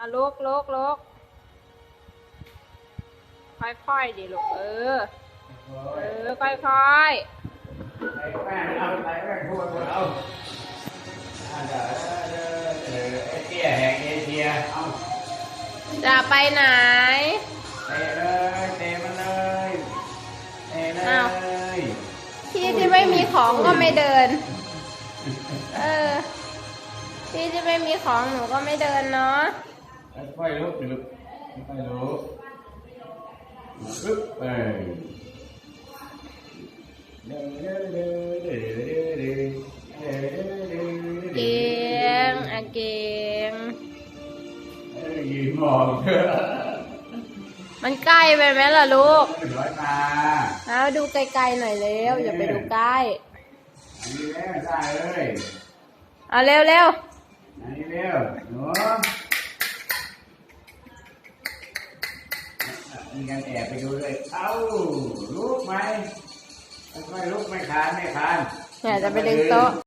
อะลุกลุกลุกค่อยๆดิลูกเออ เออ ค่อยใส่แป้งเอาใส่แป้งทั่วเอาเดี๋ยวเดี๋ยวเดี๋ยวเอเชียแห่งเอเชียเอาจะไปไหนเตะเลยเตะมันเลยเตะเลยที่ที่ไม่มีของก็ไม่เดิน เออ ที่ที่ไม่มีของหนูก็ไม่เดินเนาะ ஃபைலோ கிளப் ஃபைலோ club Again, again. Mình cay về mẹ là luôn. À, đu cay cay này leo, giờ phải đu cay. À, leo leo. Leo. Nữa. กันแอบไปดูเลยเอ้าลุกไหมไม่ลุกไม่คานไม่คานอยากจะไปดึงโต๊ะ